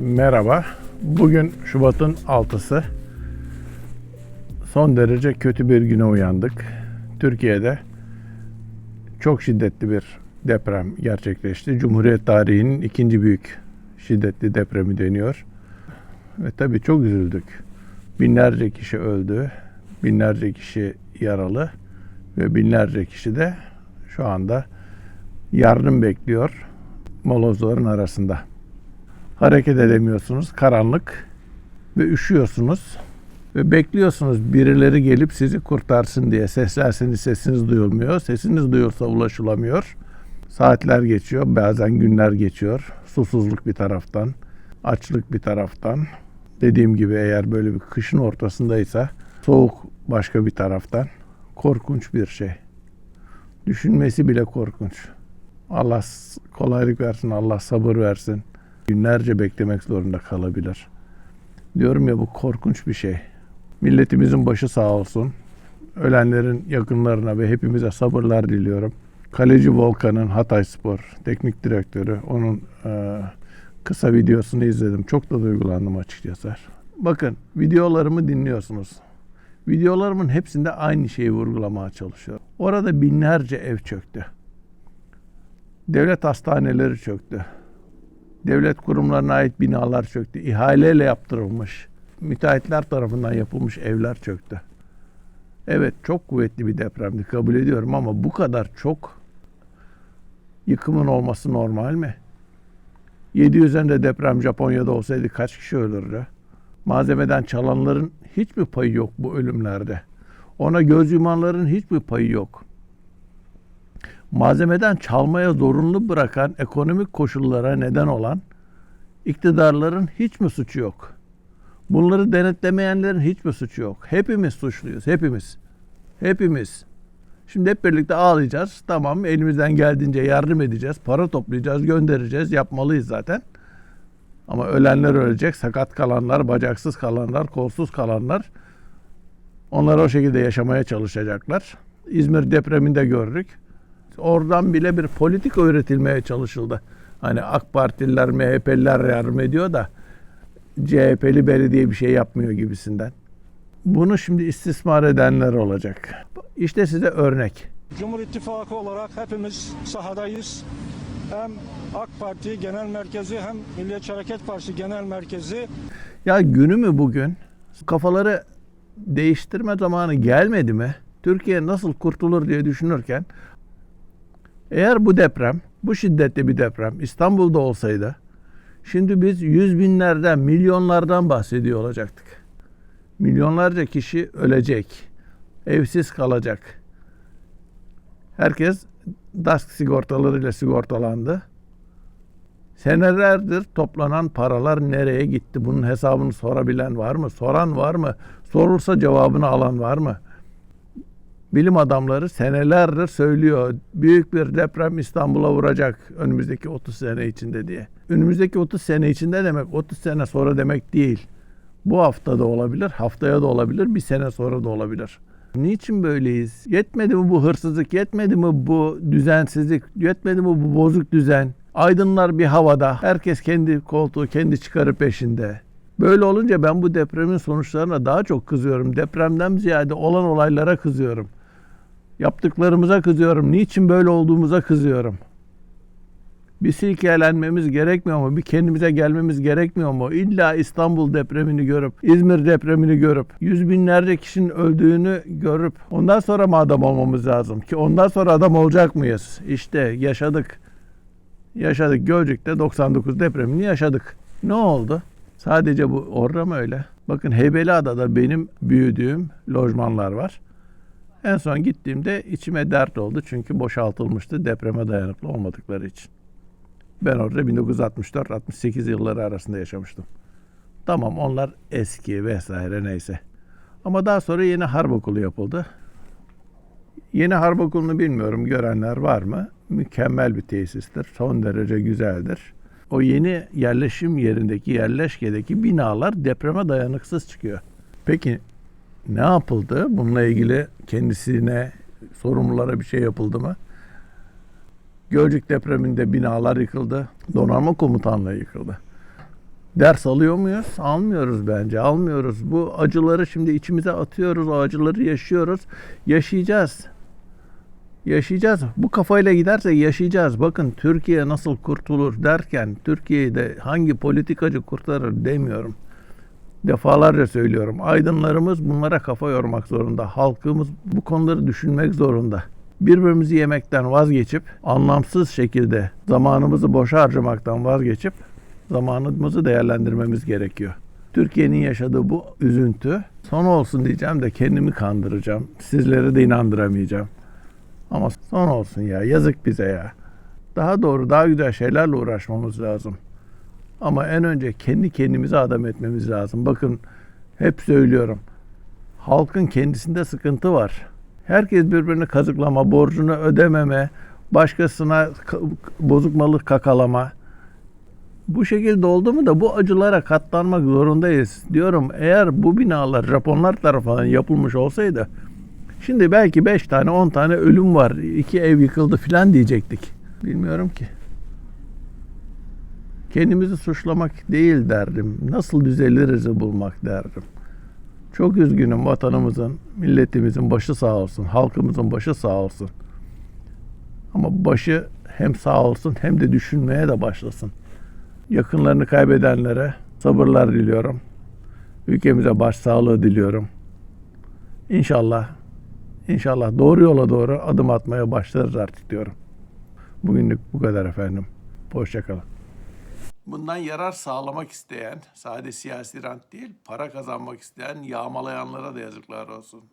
Merhaba. Bugün Şubat'ın 6'sı. Son derece kötü bir güne uyandık. Türkiye'de çok şiddetli bir deprem gerçekleşti. Cumhuriyet tarihinin ikinci büyük şiddetli depremi deniyor. Ve tabii çok üzüldük. Binlerce kişi öldü. Binlerce kişi yaralı. Ve binlerce kişi de şu anda yardım bekliyor molozların arasında hareket edemiyorsunuz. Karanlık ve üşüyorsunuz ve bekliyorsunuz birileri gelip sizi kurtarsın diye. Seslerseniz sesiniz duyulmuyor. Sesiniz duyulsa ulaşılamıyor. Saatler geçiyor, bazen günler geçiyor. Susuzluk bir taraftan, açlık bir taraftan. Dediğim gibi eğer böyle bir kışın ortasındaysa soğuk başka bir taraftan. Korkunç bir şey. Düşünmesi bile korkunç. Allah kolaylık versin, Allah sabır versin günlerce beklemek zorunda kalabilir. Diyorum ya bu korkunç bir şey. Milletimizin başı sağ olsun. Ölenlerin yakınlarına ve hepimize sabırlar diliyorum. Kaleci Volkan'ın Hatay Spor teknik direktörü onun e, kısa videosunu izledim. Çok da duygulandım açıkçası. Bakın videolarımı dinliyorsunuz. Videolarımın hepsinde aynı şeyi vurgulamaya çalışıyorum. Orada binlerce ev çöktü. Devlet hastaneleri çöktü devlet kurumlarına ait binalar çöktü. İhaleyle yaptırılmış, müteahhitler tarafından yapılmış evler çöktü. Evet çok kuvvetli bir depremdi kabul ediyorum ama bu kadar çok yıkımın olması normal mi? 700'ünde deprem Japonya'da olsaydı kaç kişi ölürdü? Malzemeden çalanların hiçbir payı yok bu ölümlerde. Ona göz yumanların hiçbir payı yok malzemeden çalmaya zorunlu bırakan ekonomik koşullara neden olan iktidarların hiç mi suçu yok? Bunları denetlemeyenlerin hiç mi suçu yok? Hepimiz suçluyuz, hepimiz. Hepimiz. Şimdi hep birlikte ağlayacağız. Tamam elimizden geldiğince yardım edeceğiz. Para toplayacağız, göndereceğiz. Yapmalıyız zaten. Ama ölenler ölecek, sakat kalanlar, bacaksız kalanlar, kolsuz kalanlar onlar o şekilde yaşamaya çalışacaklar. İzmir depreminde gördük oradan bile bir politik öğretilmeye çalışıldı. Hani AK Partililer, MHP'liler yardım ediyor da CHP'li belediye bir şey yapmıyor gibisinden. Bunu şimdi istismar edenler olacak. İşte size örnek. Cumhur İttifakı olarak hepimiz sahadayız. Hem AK Parti Genel Merkezi hem Milliyetçi Hareket Partisi Genel Merkezi Ya günü mü bugün? Kafaları değiştirme zamanı gelmedi mi? Türkiye nasıl kurtulur diye düşünürken eğer bu deprem, bu şiddetli bir deprem İstanbul'da olsaydı, şimdi biz yüz binlerden, milyonlardan bahsediyor olacaktık. Milyonlarca kişi ölecek, evsiz kalacak. Herkes DASK sigortalarıyla sigortalandı. Senelerdir toplanan paralar nereye gitti? Bunun hesabını sorabilen var mı? Soran var mı? Sorulsa cevabını alan var mı? Bilim adamları senelerdir söylüyor. Büyük bir deprem İstanbul'a vuracak önümüzdeki 30 sene içinde diye. Önümüzdeki 30 sene içinde demek 30 sene sonra demek değil. Bu hafta da olabilir, haftaya da olabilir, bir sene sonra da olabilir. Niçin böyleyiz? Yetmedi mi bu hırsızlık? Yetmedi mi bu düzensizlik? Yetmedi mi bu bozuk düzen? Aydınlar bir havada. Herkes kendi koltuğu, kendi çıkarı peşinde. Böyle olunca ben bu depremin sonuçlarına daha çok kızıyorum. Depremden ziyade olan olaylara kızıyorum. Yaptıklarımıza kızıyorum. Niçin böyle olduğumuza kızıyorum. Bir silkelenmemiz gerekmiyor mu? Bir kendimize gelmemiz gerekmiyor mu? İlla İstanbul depremini görüp, İzmir depremini görüp, yüz binlerce kişinin öldüğünü görüp ondan sonra mı adam olmamız lazım? Ki ondan sonra adam olacak mıyız? İşte yaşadık. Yaşadık. Gölcük'te 99 depremini yaşadık. Ne oldu? Sadece bu orada mı öyle? Bakın Heybeliada'da benim büyüdüğüm lojmanlar var. En son gittiğimde içime dert oldu çünkü boşaltılmıştı depreme dayanıklı olmadıkları için. Ben orada 1964-68 yılları arasında yaşamıştım. Tamam onlar eski vesaire neyse. Ama daha sonra yeni harp okulu yapıldı. Yeni harp okulunu bilmiyorum görenler var mı? Mükemmel bir tesistir. Son derece güzeldir. O yeni yerleşim yerindeki yerleşkedeki binalar depreme dayanıksız çıkıyor. Peki ne yapıldı? Bununla ilgili kendisine sorumlulara bir şey yapıldı mı? Gölcük depreminde binalar yıkıldı. Donanma komutanlığı yıkıldı. Ders alıyor muyuz? Almıyoruz bence. Almıyoruz. Bu acıları şimdi içimize atıyoruz. O acıları yaşıyoruz. Yaşayacağız. Yaşayacağız. Bu kafayla giderse yaşayacağız. Bakın Türkiye nasıl kurtulur derken Türkiye'yi de hangi politikacı kurtarır demiyorum. Defalarca söylüyorum. Aydınlarımız bunlara kafa yormak zorunda. Halkımız bu konuları düşünmek zorunda. Birbirimizi yemekten vazgeçip anlamsız şekilde zamanımızı boşa harcamaktan vazgeçip zamanımızı değerlendirmemiz gerekiyor. Türkiye'nin yaşadığı bu üzüntü son olsun diyeceğim de kendimi kandıracağım. Sizleri de inandıramayacağım. Ama son olsun ya. Yazık bize ya. Daha doğru, daha güzel şeylerle uğraşmamız lazım. Ama en önce kendi kendimize adam etmemiz lazım. Bakın hep söylüyorum. Halkın kendisinde sıkıntı var. Herkes birbirini kazıklama, borcunu ödememe, başkasına ka- bozuk malı kakalama. Bu şekilde oldu mu da bu acılara katlanmak zorundayız. Diyorum eğer bu binalar Japonlar tarafından yapılmış olsaydı Şimdi belki 5 tane 10 tane ölüm var. iki ev yıkıldı filan diyecektik. Bilmiyorum ki. Kendimizi suçlamak değil derdim. Nasıl düzeliriz bulmak derdim. Çok üzgünüm vatanımızın, milletimizin başı sağ olsun, halkımızın başı sağ olsun. Ama başı hem sağ olsun hem de düşünmeye de başlasın. Yakınlarını kaybedenlere sabırlar diliyorum. Ülkemize başsağlığı diliyorum. İnşallah İnşallah doğru yola doğru adım atmaya başlarız artık diyorum. Bugünlük bu kadar efendim. Hoşçakalın. Bundan yarar sağlamak isteyen, sade siyasi rant değil, para kazanmak isteyen yağmalayanlara da yazıklar olsun.